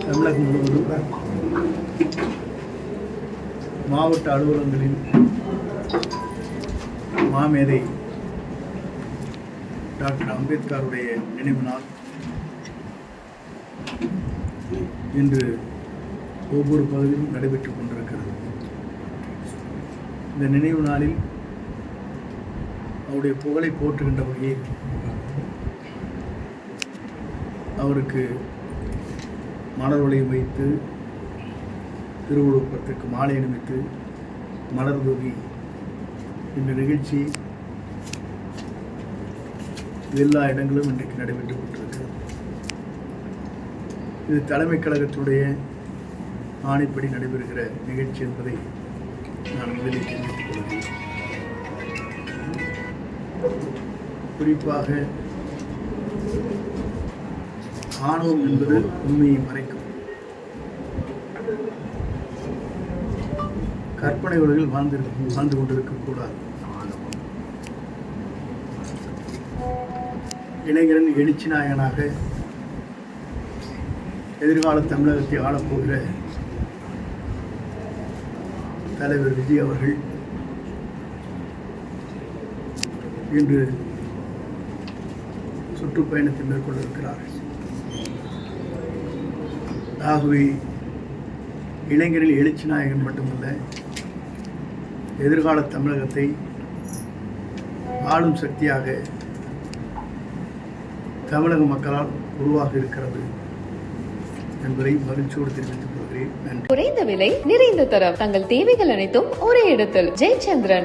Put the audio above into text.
தமிழகம் முழுவதும் மாவட்ட அலுவலகங்களில் மாமேதை டாக்டர் அம்பேத்கருடைய நினைவு நாள் இன்று ஒவ்வொரு பகுதியிலும் நடைபெற்றுக் கொண்டிருக்கிறது. இந்த நினைவு நாளில் அவருடைய புகழை போற்றுகின்ற வகையில் அவருக்கு மலர் வளையம் வைத்து திருவுழுப்பத்திற்கு மாலை அணிவித்து மலர் தூவி இந்த நிகழ்ச்சி எல்லா இடங்களும் இன்றைக்கு நடைபெற்று கொண்டிருக்கிறது. இது தலைமைக் கழகத்துடைய ஆணைப்படி நடைபெறுகிற நிகழ்ச்சி என்பதை நான் முதலில் தெரிவித்துக் கொள்கிறேன். குறிப்பாக ஆணவம் என்பது உண்மையை மறைக்கும். கற்பனை உலகில் வாழ்ந்து வாழ்ந்து கொண்டிருக்க கூடாது இளைஞரன் எழுச்சி நாயகனாக எதிர்கால தமிழகத்தை ஆளப்போகிற தலைவர் விஜய் அவர்கள் இன்று சுற்றுப்பயணத்தை மேற்கொள்ளிருக்கிறார் ஆகவே இளைஞரில் எழுச்சி நாயகன் மட்டுமல்ல. எதிர்கால தமிழகத்தை ஆளும் சக்தியாக தமிழக மக்களால் உருவாக இருக்கிறது என்பதை மகிழ்ச்சியோடு தெரிவித்துக் கொள்கிறேன். நன்றி. குறைந்த விலை நிறைந்த தரம். தங்கள் தேவைகள் அனைத்தும் ஒரே இடத்தில். ஜெயச்சந்திரன்.